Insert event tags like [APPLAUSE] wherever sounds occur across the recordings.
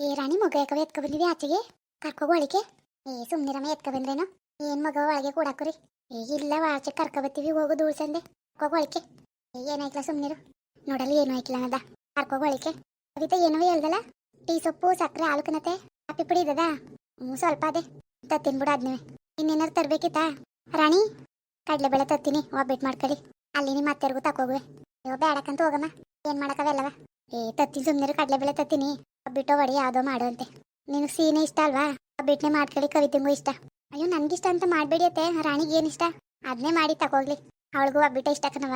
ಏ, ರಾಣಿ ಮಗ ಯಾಕವ ಎತ್ಕ ಬಂದಿದೆ ಆಚೆಗೆ? ಕರ್ಕೋಗು ಒಳಗೆ ಏ ಸುಮ್ಮನಿರಮ್ಮ ಎತ್ಕ ಬಂದ್ರೇನೋ? ಏನ್ ಮಗ ಒಳಗೆ ಕೂಡಾಕುರಿ. ಏ, ಇಲ್ಲ ಆಚೆ ಕರ್ಕೊ ಬತ್ತೀವಿ ಹೋಗು ಧೂಳ್ ಸಂದೆ ಕರ್ಕೋಗು ಒಳಕೆ ಏ ಏನಾಯ್ತಲ್ಲ ಸುಮ್ಮನಿರು ನೋಡಲ್ಲ ಏನು ಆಯ್ತಿಲ್ಲ ಅನ್ನದ. ಕರ್ಕೋಗು ಒಳಗೆ ಕವಿತಾ, ಏನೋ ಹೇಳ್ದಲ್ಲ? ಟೀ, ಸೊಪ್ಪು, ಸಕ್ಕರೆ, ಹಾಲು ಕನತೆ ಪುಡಿ ಇದದ ಹ್ಞೂ ಸ್ವಲ್ಪ ಅದೇ. ಅಂತ ಬಿಡು ಅದ್ನೇ ಇನ್ನೇನಾರು ತರ್ಬೇಕಿತ್ತಾ? ರಾಣಿ, ಕಡಲೆಬೇಳೆ ತತ್ತೀನಿ ಒಬ್ಬಿಟ್ಟು ಮಾಡ್ಕೊಳ್ಳಿ ಅಲ್ಲಿ ನಿಮ್ಮ ಅತ್ತೆರ್ಗೂ ತಕೋಗುವೆ ಅಯ್ಯೋ ಬೇಡಕ್ಕಂತ ಹೋಗಮ್ಮ. ಏನ್ ಮಾಡೋಕ್ಕವೆಲ್ಲವ ಏ ತತ್ತಿ ಸುಮ್ಮನೆ ಕಡಲೆಬೇಳೆ ತತ್ತೀನಿ ಒಬ್ಬಿಟ್ಟು ಒಡಿ ಯಾವುದೋ ಮಾಡು ಅಂತೆ ನಿನಗೆ ಸೀನೆ ಇಷ್ಟ ಅಲ್ವಾ? ಬಿಟ್ಟನೆ ಮಾಡ್ಕೊಳ್ಳಿ ಕವಿತಿಂಗೂ ಇಷ್ಟ. ಅಯ್ಯೋ, ನನ್ಗಿಷ್ಟ ಅಂತ ಮಾಡಬೇಡಿ ಅತ್ತೆ. ರಾಣಿಗೆ ಏನು ಇಷ್ಟ? ಅದನ್ನೇ ಮಾಡಿ ತಗೋಗ್ಲಿ. ಅವಳಿಗೂ ಒಬ್ಬಿಟ್ಟ ಇಷ್ಟ ಕಣವ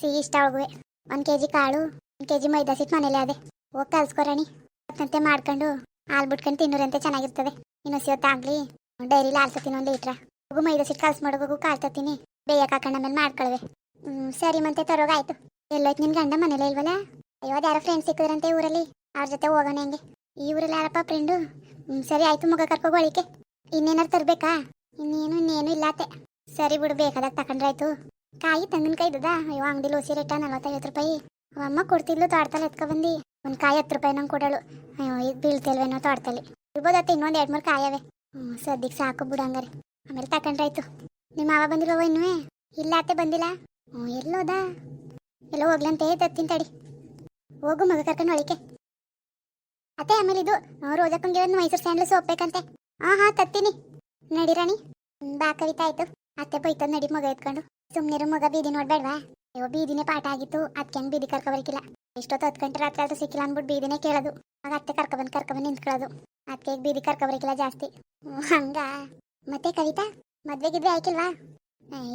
ಸಿಹಿ ಇಷ್ಟ ಅವಳಿಗೂ. ಒಂದು ಕೆ ಜಿ ಕಾಳು, ಒಂದು ಕೆ ಜಿ ಮೈದಾ ಸಿಟ್ಟು ಮನೇಲೆ ಅದೇ. ಹೋಗಿ ಕಲ್ಸ್ಕೊ ರಾಣಿ. ಮತ್ತಂತೆ ಮಾಡ್ಕೊಂಡು ಹಾಲು ಬಿಟ್ಕೊಂಡು ತಿನ್ನೋರಂತೆ ಚೆನ್ನಾಗಿರ್ತದೆ. ಇನ್ನು ಸಿವತ್ತಾಗ್ಲಿ ಡೈರಿಲಿ ಹಾಲು ಒಂದು ಲೀಟ್ರ. ಹೋಗು ಮೈದಾ ಸಿಟ್ಟು ಕಲ್ಸ್ ಮಾಡೋಗು ಕಾಲ್ ತತ್ತೀನಿ. ಬೇಯಕ್ಕೆ ಹಾಕೊಂಡ ಮೇಲೆ ಮಾಡ್ಕೊಳ್ವೆ. ಹ್ಞೂ ಸರಿ ಮತ್ತೆ ತರೋಗಾಯ್ತು ಎಲ್ಲೋಯ್ತು ನಿನ್ನ ಗಂಡ ಮನೇಲಿ ಇಲ್ವಲ್ಲ? ಅಯ್ಯೋ ಅದು ಯಾರೋ ಫ್ರೆಂಡ್ಸ್ ಸಿಕ್ಕಿದ್ರಂತೆ ಊರಲ್ಲಿ? ಅವ್ರ ಜೊತೆ ಹೋಗೋಣ ಹೆಂಗೆ? ಇವರೆಲ್ಲ ಯಾರಪ್ಪ ಫ್ರೆಂಡು ಸರಿ ಆಯ್ತು ಮಗ ಕರ್ಕೋಗೋಳಿಕೆ ಇನ್ನೇನಾರು ತರಬೇಕಾ? ಇನ್ನೇನು ಇನ್ನೇನು ಇಲ್ಲಾತೆ ಸರಿ ಬಿಡು, ಬೇಕಾದಾಗ ತಕೊಂಡ್ರಾಯ್ತು ಕಾಯಿ ತೆಂಗಿನಕಾಯಿ ಇದ್ದದ? ಅಯ್ಯೋ, ಅಂಗಡಿಲಿ ಓಸಿ ರೇಟ ನಲ್ವತ್ತೈವತ್ತು ರೂಪಾಯಿ. ಅಮ್ಮ ಕೊಡ್ತಿದ್ಲು, ತೋಟದಲ್ಲಿ ಎತ್ಕೊ ಬಂದು. ಒಂದು ಕಾಯಿ ಹತ್ತು ರೂಪಾಯಿ ನಂಗೆ ಕೊಡಳು. ಅಯ್ಯೋ, ಇದು ಬೀಳ್ತಿಲ್ವೇನೋ ತೋಟದಲ್ಲಿ. ಇರ್ಬೋದತ್ತೆ ಇನ್ನೊಂದು ಎರಡು ಮೂರು ಕಾಯವೆ. ಹ್ಞೂ ಸದ್ಯಕ್ಕೆ ಸಾಕು ಬಿಡು ಹಂಗಾರೆ. ಆಮೇಲೆ ತಕೊಂಡ್ರಾಯ್ತು ನಿಮ್ಮ ಮಾವ ಬಂದಿಲ್ವವ ಇನ್ನೂ ಇಲ್ಲ ಅತ್ತೆ, ಬಂದಿಲ್ಲ. ಹ್ಞೂ ಎಲ್ಲೋದಾ? ಎಲ್ಲೋ ಹೋಗ್ಲಂತೆ, ತತ್ತೀನಿ ತಡಿ. ಹೋಗು ಮಗ ಕರ್ಕೊಂಡು ಒಳಿಕೆ ಅತ್ತೆ ಆಮೇಲೆ ಇದು ರೋಜಕ್ಕಂಗೆ ಒಂದು ಮೈಸೂರು ಸ್ಯಾಂಡ್ಲು ಸೋಪ್ ಬೇಕಂತೆ. ಹಾ ಹಾ ತತ್ತೀನಿ. ನಡಿ ರಾಣಿ. ಬಾ ಕವಿತಾ ಆಯ್ತು. ಅತ್ತೆ ಬೈತದ್ ನಡಿ ಮಗ ಎತ್ಕೊಂಡು. ಸುಮ್ಮನೆ ಮಗ ಬೀದಿ ನೋಡ್ಬೇಡ್ವಾ? ಅಯ್ಯೋ ಬೀದಿನೇ ಪಾಠ ಆಗಿತ್ತು. ಅದಕ್ಕೆ ಬೀದಿ ಕರ್ಕೊಬರ್ಕಿಲ್ಲ. ಎಷ್ಟೊತ್ತು ಹತ್ತು ಗಂಟೆ ರಾತ್ರಿ ಆದ್ರೂ ಸಿಕ್ಕಿಲ್ಲ ಅಂದ್ಬಿಟ್ಟು ಬೀದಿನೇ ಕೇಳೋದು. ಆಗ ಅತ್ತೆ ಕರ್ಕೊಬಂದು ಕರ್ಕೊಬಂದು ನಿಂತ್ಕೊಳ್ಳೋದು. ಅದಕ್ಕೆ ಬೀದಿ ಕರ್ಕೊಬರ್ಕಿಲ್ಲ ಜಾಸ್ತಿ. ಹ್ಮ್, ಹಂಗ? ಮತ್ತೆ ಕವಿತಾ ಮದ್ವೆಗಿದ್ರೆ ಆಯ್ಕಿಲ್ವಾ?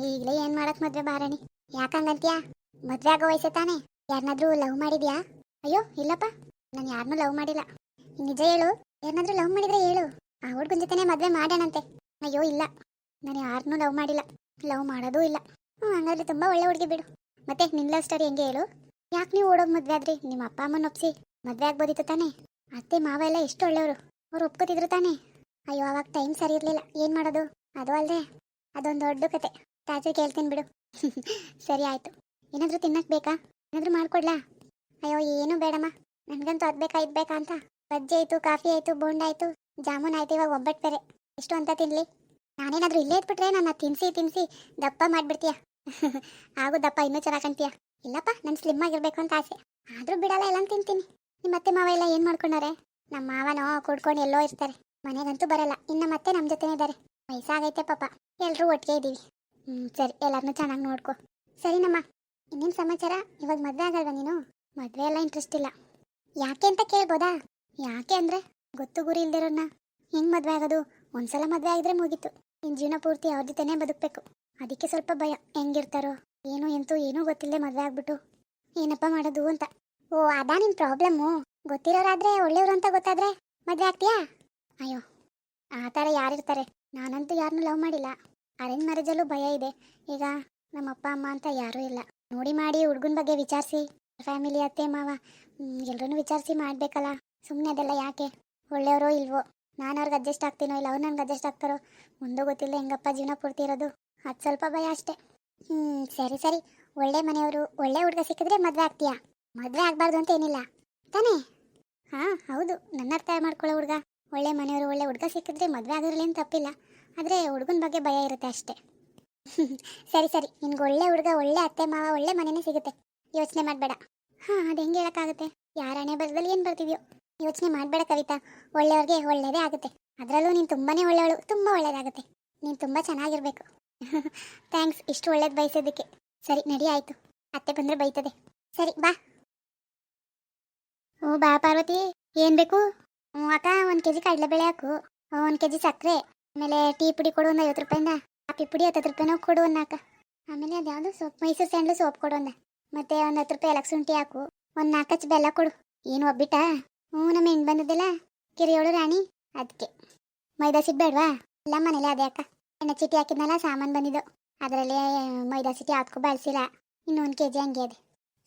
ಈಗಲೇ ಏನ್ ಮಾಡಕ್ ಮದ್ವೆ ಬಾರಾಣಿ ಯಾಕಂಗಂತ್ಯಾ ಮದ್ವೆ ಆಗೋ ವಯಸ್ಸೆ ತಾನೆ. ಯಾರನ್ನಾದ್ರೂ ಲವ್ ಮಾಡಿದ್ಯಾ? ಅಯ್ಯೋ ಇಲ್ಲಪ್ಪ. ನಾನು ಯಾರನ್ನೂ ಲವ್ ಮಾಡಿಲ್ಲ. ನಿಜ ಹೇಳು, ಏನಾದರೂ ಲವ್ ಮಾಡಿದ್ರೆ ಹೇಳು. ಆ ಹುಡ್ಗನ ಜೊತೆನೇ ಮದುವೆ ಮಾಡೋಣಂತೆ. ಅಯ್ಯೋ, ಇಲ್ಲ. ನಾನು ಯಾರನ್ನೂ ಲವ್ ಮಾಡಿಲ್ಲ. ಲವ್ ಮಾಡೋದೂ ಇಲ್ಲ. ಹ್ಞೂ ಹಂಗಾದ್ರೆ ತುಂಬ ಒಳ್ಳೆ ಹುಡುಗಿ ಬಿಡು. ಮತ್ತೆ ನಿನ್ನ ಸ್ಟೋರಿ ಹೆಂಗೆ ಹೇಳು? ಯಾಕೆ ನೀವು ಓಡೋಗಿ ಮದುವೆ ಆದ್ರಿ? ನಿಮ್ಮ ಅಪ್ಪ ಅಮ್ಮನ ಒಪ್ಸಿ. ಮದುವೆ ಆಗ್ಬೋದಿತ್ತು ತಾನೇ. ಅತ್ತೆ, ಮಾವ ಎಲ್ಲ ಎಷ್ಟು ಒಳ್ಳೆಯವರು. ಅವ್ರು ಒಪ್ಕೋತಿದ್ರು ತಾನೇ. ಅಯ್ಯೋ, ಅವಾಗ ಟೈಮ್ ಸರಿ ಇರಲಿಲ್ಲ. ಏನು ಮಾಡೋದು? ಅದು ಅಲ್ಲದೆ ಅದೊಂದು ದೊಡ್ಡ ಕತೆ. ತಾಜು ಕೇಳ್ತೀನಿ ಬಿಡು. [LAUGHS] ಸರಿ, ಆಯಿತು. ಏನಾದರೂ ತಿನ್ನಕ್ಕೆ ಬೇಕಾ? ಏನಾದರೂ ಮಾಡಿಕೊಡ್ಲಾ? ಅಯ್ಯೋ, ಏನೂ ಬೇಡಮ್ಮ. ನನ್ಗಂತೂ ಅದು ಬೇಕಾ ಇದು ಬೇಕಾ ಅಂತ. ಬಜ್ಜಿ ಆಯ್ತು, ಕಾಫಿ ಆಯ್ತು, ಬೋಂಡ ಆಯ್ತು, ಜಾಮೂನ್ ಆಯ್ತು, ಇವಾಗ ಒಬ್ಬಟ್ಟು ಬೇರೆ. ಎಷ್ಟು ಅಂತ ತಿನ್ಲಿ. ನಾನೇನಾದ್ರೂ ಇಲ್ಲೇ ಇದ್ಬಿಟ್ರೆ ನನ್ನ ತಿನ್ಸಿ ತಿನ್ಸಿ ದಪ್ಪ ಮಾಡ್ಬಿಡ್ತೀಯ. [LAUGHS] ಆಗು ದಪ್ಪ, ಇನ್ನೂ ಚೆನ್ನಾಗಿ ಕಾಣ್ತೀಯ. ಇಲ್ಲಪ್ಪ, ನಾನು ಸ್ಲಿಮ್ ಆಗಿರ್ಬೇಕು ಅಂತ ಆಸೆ. ಆದ್ರೂ ಬಿಡಲ್ಲ, ಎಲ್ಲ ತಿಂತೀನಿ. ನಿಮ್ಮ ಅತ್ತೆ ಮಾವ ಎಲ್ಲ ಏನು ಮಾಡ್ಕೊಂಡಾರೆ ನಮ್ಮ ಮಾವನೋ, ಕುಡ್ಕೊಂಡು ಎಲ್ಲೋ ಇರ್ತಾರೆ. ಮನೆಗಂತೂ ಬರಲ್ಲ. ಇನ್ನು ಮತ್ತೆ ನಮ್ಮ ಜೊತೆನೇ ಇದ್ದಾರೆ ವಯಸ್ಸಾಗೈತೆ ಪಾಪ. ಎಲ್ಲರೂ ಒಟ್ಟಿಗೆ ಇದ್ದೀವಿ ಹ್ಞೂ ಸರಿ ಎಲ್ಲರನ್ನೂ ಚೆನ್ನಾಗಿ ನೋಡ್ಕೊ. ಸರಿನಮ್ಮ. ಇನ್ನೇನು ಸಮಾಚಾರ? ಇವಾಗ ಮದುವೆ ಆಗಲ್ವಾ ನೀನು? ಮದುವೆ ಎಲ್ಲ ಇಂಟ್ರೆಸ್ಟ್ ಇಲ್ಲ. ಯಾಕೆ ಅಂತ ಕೇಳ್ಬೋದಾ? ಯಾಕೆ ಅಂದರೆ ಗೊತ್ತು ಗುರಿ ಇಲ್ದಿರೋಣ ಹೆಂಗೆ ಮದುವೆ ಆಗೋದು? ಒಂದ್ಸಲ ಮದುವೆ ಆಗಿದ್ರೆ ಮುಗೀತು. ನಿನ್ನ ಜೀವನ ಪೂರ್ತಿ ಅವ್ರ ಜೊತೆನೇ ಬದುಕಬೇಕು. ಅದಕ್ಕೆ ಸ್ವಲ್ಪ ಭಯ. ಹೆಂಗಿರ್ತಾರೋ? ಏನು ಎಂತೂ ಏನೂ ಗೊತ್ತಿಲ್ಲದೆ ಮದುವೆ ಆಗ್ಬಿಟ್ಟು. ಏನಪ್ಪ ಮಾಡೋದು ಅಂತ. ಓ, ಅದಾ ನಿನ್ನ ಪ್ರಾಬ್ಲಮ್ಮು? ಗೊತ್ತಿರೋರಾದ್ರೆ ಒಳ್ಳೆಯವರು ಅಂತ ಗೊತ್ತಾದ್ರೆ ಮದುವೆ ಆಗ್ತೀಯಾ? ಅಯ್ಯೋ, ಆ ಥರ ಯಾರಿರ್ತಾರೆ. ನಾನಂತೂ ಯಾರನ್ನೂ ಲವ್ ಮಾಡಿಲ್ಲ. ಅರೇಂಜ್ ಮ್ಯಾರೇಜಲ್ಲೂ ಭಯ ಇದೆ. ಈಗ ನಮ್ಮ ಅಪ್ಪ ಅಮ್ಮ ಅಂತ ಯಾರೂ ಇಲ್ಲ. ನೋಡಿ ಮಾಡಿ ಹುಡುಗನ ಬಗ್ಗೆ ವಿಚಾರಿಸಿ. ಫ್ಯಾಮಿಲಿ ಅತ್ತೆ, ಮಾವ ಎಲ್ಲರೂ ವಿಚಾರಿಸಿ ಮಾಡಬೇಕಲ್ಲ. ಸುಮ್ಮನೆ ಅದೆಲ್ಲ ಯಾಕೆ? ಒಳ್ಳೆಯವರೋ ಇಲ್ವೋ? ನಾನು ಅವ್ರಿಗೆ ಅಡ್ಜಸ್ಟ್ ಆಗ್ತೀನೋ ಇಲ್ಲ, ಅವ್ರು ನನಗೆ ಅಡ್ಜಸ್ಟ್ ಆಗ್ತಾರೋ? ಮುಂದೆ ಗೊತ್ತಿಲ್ಲ ಹೆಂಗಪ್ಪ ಜೀವನ ಪೂರ್ತಿ ಇರೋದು? ಅದು ಸ್ವಲ್ಪ ಭಯ ಅಷ್ಟೇ. ಹ್ಞೂ ಸರಿ ಸರಿ. ಒಳ್ಳೆ ಮನೆಯವರು, ಒಳ್ಳೆ ಹುಡುಗ ಸಿಕ್ಕಿದ್ರೆ ಮದುವೆ ಆಗ್ತೀಯಾ? ಮದುವೆ ಆಗಬಾರ್ದು ಅಂತ ಏನಿಲ್ಲ. ತಾನೇ? ಹಾಂ, ಹೌದು. ನನ್ನ ಅರ್ಥ ಮಾಡ್ಕೊಳ್ಳೋ ಹುಡುಗ. ಒಳ್ಳೆ ಮನೆಯವರು, ಒಳ್ಳೆ ಹುಡುಗ ಸಿಕ್ಕಿದ್ರೆ ಮದುವೆ ಆಗೋದ್ರಲ್ಲಿ ಏನು ತಪ್ಪಿಲ್ಲ. ಆದರೆ ಹುಡುಗನ ಬಗ್ಗೆ ಭಯ ಇರುತ್ತೆ ಅಷ್ಟೇ. [LAUGHS] ಸರಿ ಸರಿ. ನಿನ್ಗೆ ಒಳ್ಳೆ ಹುಡುಗ, ಒಳ್ಳೆ ಅತ್ತೆ, ಮಾವ, ಒಳ್ಳೆ ಮನೆಯೇ ಸಿಗುತ್ತೆ. ಯೋಚನೆ ಮಾಡಬೇಡ. ಹಾಂ, ಅದು ಹೆಂಗೆ ಹೇಳೋಕ್ಕಾಗುತ್ತೆ? ಯಾರ ಹಣೆ ಏನು ಬರ್ತಿದ್ಯೋ? ಯೋಚನೆ ಮಾಡಬೇಡ ಕವಿತಾ. ಒಳ್ಳೆಯವ್ರಿಗೆ ಒಳ್ಳೆಯದೇ ಆಗುತ್ತೆ. ಅದರಲ್ಲೂ ನೀನು ತುಂಬಾ ಒಳ್ಳೆಯವಳು ತುಂಬ ಒಳ್ಳೆಯದಾಗುತ್ತೆ ನೀನು ತುಂಬ ಚೆನ್ನಾಗಿರಬೇಕು. ಥ್ಯಾಂಕ್ಸ್ [LAUGHS] ಇಷ್ಟು ಒಳ್ಳೇದು ಬಯಸೋದಕ್ಕೆ. ಸರಿ, ನಡಿ, ಆಯಿತು. ಅತ್ತೆ ಬಂದರೆ ಬೈತದೆ. ಸರಿ, ಬಾ. ಓ, ಬಾ, ಪಾರ್ವತಿ. ಏನು ಬೇಕು? ಹ್ಞೂ ಅಕ್ಕ, ಒಂದು ಕೆ ಜಿ ಕಡಲೆಬೇಳೆ ಹಾಕು. ಒಂದು ಕೆ ಜಿ ಸಕ್ಕರೆ. ಆಮೇಲೆ ಟೀ ಪುಡಿ ಕೊಡು ಒಂದು ಐವತ್ತು ರೂಪಾಯಿಂದ. ಕಾಫಿ ಪುಡಿ, ಹತ್ತತ್ತು ರೂಪಾಯಿನೂ ಕೊಡು ಒಂದು ಅಕ್ಕ. ಆಮೇಲೆ ಅದ್ಯಾವುದು ಸೋಪ್, ಮೈಸೂರು ಸ್ಯಾಂಡ್ಲು ಸೋಪ್ ಕೊಡು ಒಂದು ಮತ್ತೆ ಒಂದು ಹತ್ತು ರೂಪಾಯಿ ಎಲಕ್ ಶುಂಠಿ ಹಾಕು. ಒಂದು ನಾಲ್ಕು ಹಚ್ಚು ಬೆಲ್ಲ ಕೊಡು. ಏನು ಒಬ್ಬಿಟ್ಟ? ಹ್ಞೂ, ನಮ್ಮ ಹೆಣ್ಣು ಬಂದದಿಲ್ಲ ಕಿರಿಯೋಳು ರಾಣಿ. ಅದಕ್ಕೆ ಮೈದಾ ಸಿಟ್ಟು ಬೇಡವಾ? ಎಲ್ಲ ಮನೇಲಿ ಅದೇ ಅಕ್ಕ. ಎಣ್ಣೆ ಚೀಟಿ ಹಾಕಿದ್ನಲ್ಲ, ಸಾಮಾನು ಬಂದಿದ್ದು. ಅದರಲ್ಲಿ ಮೈದಾ ಸಿಟಿ ಹಾಕೋ ಬಳಸಿಲ್ಲ. ಇನ್ನೊಂದು ಕೆ ಜಿ ಹಂಗೆ ಅದೇ.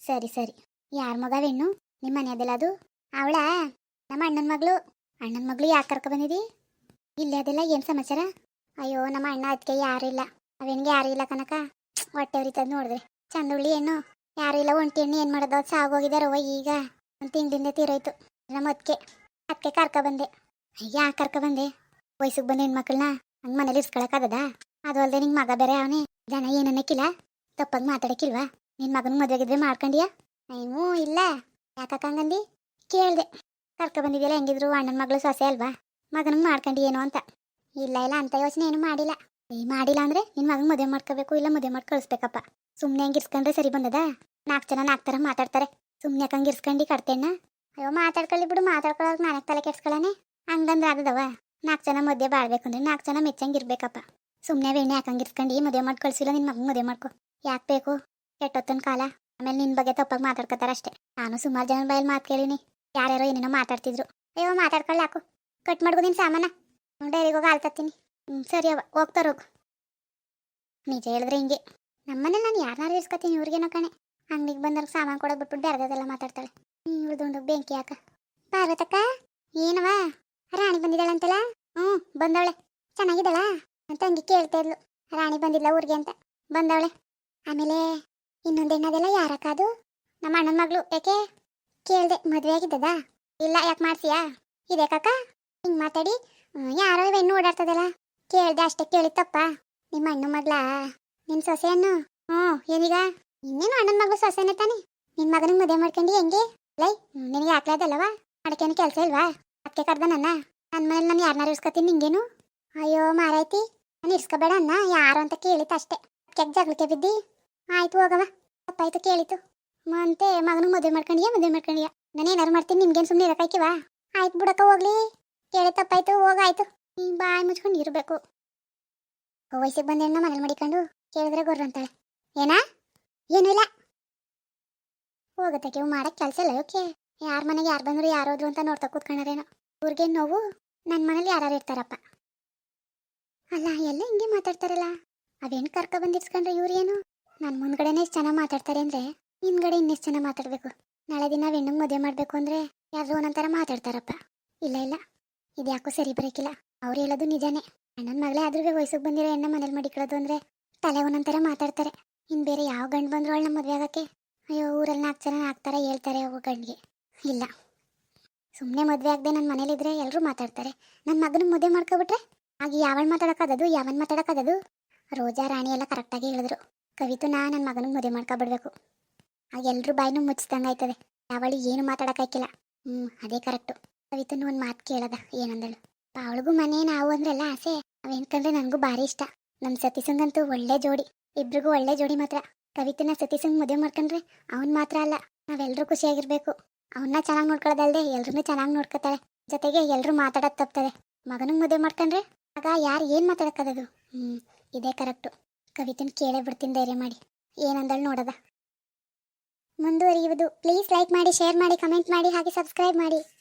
ಸರಿ ಸರಿ. ಯಾರ ಮಗ ಹೆಣ್ಣು ನಿಮ್ಮ ಮನೆ ಅದು? ಅವಳ? ನಮ್ಮ ಅಣ್ಣನ ಮಗಳು? ಅಣ್ಣನ ಮಗಳು ಯಾಕೆ ಕರ್ಕೊ ಬಂದಿದಿ? ಇಲ್ಲೇ ಅದೆಲ್ಲ, ಏನು ಸಮಾಚಾರ? ಅಯ್ಯೋ, ನಮ್ಮ ಅಣ್ಣ ಅದಕ್ಕೆ ಯಾರು ಇಲ್ಲ ಅವೇನಿಗೆ ಯಾರು ಇಲ್ಲ ಕನಕ ಹೊಟ್ಟೆ ಉರಿತದ ನೋಡಿದ್ರೆ. ಚಂದುಳ್ಳಿ ಹೆಣ್ಣು ಯಾರು ಇಲ್ಲ, ಒಂಟಿ ಎಣ್ಣೆ ಏನು ಮಾಡೋದು? ಸಾಗೋಗಿದಾರವ ಈಗ. ಒಂದು ತಿಂಗಳಿಂದ ತೀರೋಯ್ತು. ನಮ್ಮ ಅದಕ್ಕೆ ಅದಕ್ಕೆ ಕರ್ಕ ಬಂದೆ. ಅಯ್ಯ, ಕರ್ಕ ಬಂದೆ. ವಯಸ್ಸಿಗೆ ಬಂದ ಹೆಣ್ಮಕ್ಳನ್ನ ಹಂಗೆ ಮನೇಲಿ ಇರ್ಸ್ಕೊಳಕ್ಕಾಗದ ಅದು ಅಲ್ಲದೆ ನಿಂಗೆ ಮಗ ಬೇರೆ ಅವನೇ. ಜನ ಏನನ್ನಕ್ಕಿಲ್ಲ ತಪ್ಪಾಗಿ ಮಾತಾಡಕ್ಕಿಲ್ವಾ ನಿನ್ನ ಮಗನ ಮದುವೆಗಿದ್ರೆ ಮಾಡ್ಕೊಂಡಿಯಾ? ನೀವು ಇಲ್ಲ. ಯಾಕಂದಿ ಕೇಳ್ದೆ. ಕರ್ಕ ಬಂದಿದ್ಯಲ್ಲ, ಹೆಂಗಿದ್ರು? ಅಣ್ಣನ ಮಗಳು ಸೊಸೆ ಅಲ್ವಾ? ಮಗನ ಮಾಡ್ಕೊಂಡು ಏನು ಅಂತ. ಇಲ್ಲ ಇಲ್ಲ, ಅಂತ ಯೋಚನೆ ಏನು ಮಾಡಿಲ್ಲ. ಈ ಮಾಡಿಲ್ಲ ಅಂದ್ರೆ ನಿನ್ನ ಮಗನ ಮದುವೆ ಮಾಡ್ಕೋಬೇಕು, ಇಲ್ಲ ಮದುವೆ ಮಾಡಿ ಕಳಿಸ್ಬೇಕಪ್ಪ. ಸುಮ್ನೆ ಹಂಗೆ ಇರ್ಸ್ಕೊಂಡ್ರೆ ಸರಿ ಬಂದದ? ನಾಲ್ಕು ಜನ ನಾಲ್ಕು ಥರ ಮಾತಾಡ್ತಾರೆ. ಸುಮ್ನೆ ಯಾಕಂಗೆ ಇರ್ಸ್ಕೊಂಡು ಕಟ್ತೇನ ಅಯ್ಯೋ, ಮಾತಾಡ್ಕೊಳ್ಳಿ ಬಿಡು, ಮಾತಾಡ್ಕೊಳ್ಳೋಕೆ ನಾನೇ ತಲೆ ಕೆಡ್ಸ್ಕೊಳ್ಳಾನೆ ಹಂಗಂದ್ರೆ ಆಗದವ ನಾಲ್ಕು ಜನ ಮದುವೆ ಬಾಳ್ಬೇಕು ಅಂದ್ರೆ ನಾಲ್ಕು ಜನ ಮೆಚ್ಚಂಗೆ ಇರ್ಬೇಕಪ್ಪ. ಸುಮ್ಮನೆ ಬೆಣ್ಣೆ ಹಾಕಂಗೆ ಈ ಮದುವೆ ಮಾಡಿ ಕಳ್ಸಿಲ್ಲ ನಿನ್ನ ಮಗನ ಮದುವೆ ಮಾಡ್ಕೊ. ಯಾಕೆ ಬೇಕು? ಕೆಟ್ಟೊತ್ತನ ಕಾಲ. ಆಮೇಲೆ ನಿನ್ನ ಬಗ್ಗೆ ತಪ್ಪಾಗಿ ಮಾತಾಡ್ಕೊತಾರ ಅಷ್ಟೇ. ನಾನು ಸುಮಾರು ಜನ ಬಾಯಲ್ಲಿ ಮಾತು ಕೇಳಿನಿ. ಯಾರ್ಯಾರೋ ಏನೇನೋ ಮಾತಾಡ್ತಿದ್ರು. ಅಯ್ಯೋ, ಮಾತಾಡ್ಕೊಳ್ಳಿ ಯಾಕು. ಕಟ್ ಮಾಡ್ಕೊ ನಿನ್ನ ಸಾಮಾನ. ಡೈರಿಗೆ ಹೋಗಿ ಆಲ್ತತ್ತೀನಿ ಹ್ಞೂ ಸರಿ ಅವ ಹೋಗ್ತಾರ ಹೋಗು ನಿಜ ಹೇಳಿದ್ರೆ ಹಿಂಗೆ. ನಮ್ಮನೆ ನಾನು ಯಾರನ್ನಾರು ಇಸ್ಕೊತೀನಿ ಇವ್ರಿಗೇನೋ ಕಣೆ. ಅಂಗಡಿಗೆ ಬಂದಾಗ ಸಾಮಾನು ಕೊಡೋದು ಬಿಟ್ಬಿಟ್ಟು ಬೇರೆದೆಲ್ಲ ಮಾತಾಡ್ತಾಳೆ. ಇವ್ರದೊಂದು ಬೆಂಕಿ ಯಾಕ ಪಾರ್ವತಕ್ಕ ಏನವ? ರಾಣಿ ಬಂದಿದ್ದಾಳಂತಲ್ಲ? ಹ್ಞೂ ಬಂದವಳೆ. ಚೆನ್ನಾಗಿದ್ದಾಳ? ಅಂತ ಹಂಗೆ ಕೇಳ್ತಾ ಇದ್ಲು. ರಾಣಿ ಬಂದಿಲ್ಲ ಊರಿಗೆ ಅಂತ. ಬಂದವಳೆ. ಆಮೇಲೆ ಇನ್ನೊಂದು ಹೆಣ್ಣದೆಲ್ಲ ಯಾರಕ್ಕ ಅದು? ನಮ್ಮ ಅಣ್ಣನ ಮಗಳು. ಯಾಕೆ? ಕೇಳ್ದೆ, ಮದುವೆ ಆಗಿದ್ದದ? ಇಲ್ಲ, ಯಾಕೆ ಮಾಡ್ಸಿಯಾ ಇದೆ ಕಾಕ? ಹಿಂಗೆ ಮಾತಾಡಿ. ಯಾರೋ ಹೆಣ್ಣು ಓಡಾಡ್ತದಲ್ಲ. ಕೇಳ್ದೆ ಅಷ್ಟೇ ಕೇಳಿತ್ತಪ್ಪ. ನಿಮ್ಮ ಅಣ್ಣ ಮಗ್ಳ ನಿನ್ನ ಸೊಸೆಯನ್ನು? ಹ್ಞೂ, ಏನೀಗ? ಇನ್ನೇನು ಅಣ್ಣನ ಮಗಳು ಸೊಸೆನೇ ತಾನೆ? ನಿನ್ನ ಮಗನಿಗೆ ಮದುವೆ ಮಾಡ್ಕೊಂಡು ಹೆಂಗೆ? ಲೈ, ನಿನಗೆ ಹಾಕ್ಲಾದಲ್ಲವ ಅಡಕೇನು ಕೆಲಸ ಇಲ್ವಾ? ಅದಕ್ಕೆ ಕರ್ದ ನನ್ನ. ನನ್ನ ಮನೇಲಿ ನಾನು ಯಾರನ್ನಾರು ಇರ್ಸ್ಕೊತೀನಿ ನಿಂಗೇನು? ಅಯ್ಯೋ, ಮಾರಾಯ್ತಿ. ನಾನು ಇರ್ಸ್ಕೋಬೇಡ ಅಣ್ಣ, ಯಾರು ಅಂತ ಕೇಳಿತ್ತು ಅಷ್ಟೇ. ಕೆಕ್ ಜಗಳಕ್ಕೆ ಬಿದ್ದಿ? ಆಯ್ತು ಹೋಗವ ತಪ್ಪಾಯ್ತು ಕೇಳಿತು. ಮತ್ತೆ ಮಗನ ಮದುವೆ ಮಾಡ್ಕೊಂಡಿಯಾ ಮದುವೆ ಮಾಡ್ಕೊಂಡಿಯಾ? ನಾನು ಏನಾರು ಮಾಡ್ತೀನಿ, ನಿಮ್ಗೇನು ಸುಮ್ಮನೆ ಇರಕಾಯ್ಕಿವಾ ಆಯ್ತು ಬಿಡಕ್ಕ ಹೋಗ್ಲಿ. ಕೇಳಿ ತಪ್ಪಾಯ್ತು, ಹೋಗಾಯ್ತು. ಬಾಯಿ ಮುಚ್ಕೊಂಡು ಇರಬೇಕು. ವಯಸ್ಸಿಗೆ ಬಂದ ಮನೇಲಿ ಮಡಿಕೊಂಡು ಕೇಳಿದ್ರೆ ಗೊರ್ರ ಅಂತಾಳೆ. ಏನಾ? ಏನೂ ಇಲ್ಲ. ಹೋಗತ್ತಕ್ಕೆ ಮಾಡಕ್ ಕೆಲಸ ಇಲ್ಲ ಓಕೆ ಯಾರ ಮನೆಗೆ ಯಾರು ಬಂದ್ರು ಯಾರೋದ್ರು ಅಂತ ನೋಡ್ತಾ ಕೂತ್ಕೊಂಡಾರೇನೋ. ಇವ್ರಿಗೆ ನೋವು ನನ್ನ ಮನೇಲಿ ಯಾರು ಇರ್ತಾರಪ್ಪ. ಅಲ್ಲ, ಎಲ್ಲ ಹಿಂಗೆ ಮಾತಾಡ್ತಾರಲ್ಲ? ಅವೇನು ಕರ್ಕ ಬಂದಿರ್ಸ್ಕೊಂಡ್ರೆ ಇವ್ರು ಏನು ನನ್ನ ಮುಂದ್ಗಡೆನೇ ಇಷ್ಟು ಚೆನ್ನಾಗಿ ಮಾತಾಡ್ತಾರೆ ಅಂದ್ರೆ ಹಿಂದ್ಗಡೆ ಇನ್ನೆಷ್ಟು ಚೆನ್ನಾಗಿ ಮಾತಾಡಬೇಕು? ನಾಳೆ ದಿನ ಹೆಣ್ಣಿಗೆ ಮದುವೆ ಮಾಡಬೇಕು ಅಂದ್ರೆ ಯಾರು ಒಂದೊಂಥರ ಮಾತಾಡ್ತಾರಪ್ಪ. ಇಲ್ಲ ಇಲ್ಲ. ಇದು ಯಾಕೋ ಸರಿ ಬರೋಕಿಲ್ಲ. ಅವ್ರು ಹೇಳೋದು ನಿಜಾನೇ. ಅಣ್ಣನ ಮಗಳೇ ಆದ್ರೂ ವಯಸ್ಸಿಗೆ ಬಂದಿರೋ ಹೆಣ್ಣ ಮನೇಲಿ ಮಡಿಕೊಳ್ಳೋದು ಅಂದ್ರೆ ತಲೆ ಒಂದೊಂಥರ ಮಾತಾಡ್ತಾರೆ. ಇನ್ನು ಬೇರೆ ಯಾವ ಗಂಡು ಬಂದ್ರು ಅವಳನ್ನ ಮದುವೆ ಆಗಕ್ಕೆ? ಅಯ್ಯೋ, ಊರಲ್ಲಿ ನಾಲ್ಕು ಜನ ಹಾಕ್ತಾರೆ ಹೇಳ್ತಾರೆ ಅವು ಗಂಡಿಗೆ. ಇಲ್ಲ. ಸುಮ್ಮನೆ ಮದುವೆ ಆಗದೆ ನನ್ನ ಮನೇಲಿದ್ರೆ ಎಲ್ಲರೂ ಮಾತಾಡ್ತಾರೆ. ನನ್ನ ಮಗನ ಮದುವೆ ಮಾಡ್ಕೊಬಿಟ್ರೆ? ಆಗ ಯಾವನ್ ಮಾತಾಡೋಕ್ಕದದು ಯಾವನ್ ಮಾತಾಡೋಕ್ಕದದು ರೋಜಾ, ರಾಣಿ ಎಲ್ಲ ಕರೆಕ್ಟಾಗಿ ಹೇಳಿದ್ರು. ಕವಿತು, ನಾ ನನ್ನ ಮಗನಿಗೆ ಮದುವೆ ಮಾಡ್ಕೊಬಿಡ್ಬೇಕು. ಆಗ ಎಲ್ಲರೂ ಬಾಯಿನೂ ಮುಚ್ಚಿದಂಗೆ ಆಯ್ತದೆ. ಯಾವಳಿ ಏನು ಮಾತಾಡೋಕ್ಕಾಯ್ಕಿಲ್ಲ. ಹ್ಞೂ ಅದೇ ಕರೆಕ್ಟು. ಕವಿತನು ಒಂದು ಮಾತು ಕೇಳದ, ಏನಂದಳು. ಅವಳಿಗೂ ಮನೆ, ನಾವು ಅಂದ್ರೆಲ್ಲ ಆಸೆ. ಅವೇನ್ಕಂದ್ರೆ ನನಗೂ ಭಾರಿ ಇಷ್ಟ. ನಮ್ಮ ಸತೀಸಂಗಂತೂ ಒಳ್ಳೆ ಜೋಡಿ. ಇಬ್ರಿಗೂ ಒಳ್ಳೆ ಜೋಡಿ ಮಾತ್ರ. ಕವಿತನ ಸತೀಸಂಗ್ ಮದುವೆ ಮಾಡ್ಕೊಂಡ್ರೆ ಅವ್ನು ಮಾತ್ರ ಅಲ್ಲ ನಾವೆಲ್ಲರೂ ಖುಷಿಯಾಗಿರ್ಬೇಕು. ಅವನ್ನ ಚೆನ್ನಾಗಿ ನೋಡ್ಕೊಳ್ಳೋದಲ್ದೆ ಎಲ್ರನ್ನೂ ಚೆನ್ನಾಗಿ ನೋಡ್ಕೊತಾಳೆ. ಜೊತೆಗೆ ಎಲ್ಲರೂ ಮಾತಾಡೋದು ತಪ್ತದೆ. ಮಗನಿಗೆ ಮದುವೆ ಮಾಡ್ಕೊಂಡ್ರೆ ಆಗ ಯಾರು ಏನು ಮಾತಾಡಕ್ಕದದು? ಹ್ಞೂ ಇದೇ ಕರೆಕ್ಟು. ಕವಿತನ ಕೇಳೇ ಬಿಡ್ತೀನಿ ಧೈರ್ಯ ಮಾಡಿ. ಏನಂದಳು ನೋಡದ. ಮುಂದುವರಿಯುವುದು. ಪ್ಲೀಸ್ ಲೈಕ್ ಮಾಡಿ, ಶೇರ್ ಮಾಡಿ, ಕಮೆಂಟ್ ಮಾಡಿ, ಹಾಗೆ ಸಬ್ಸ್ಕ್ರೈಬ್ ಮಾಡಿ.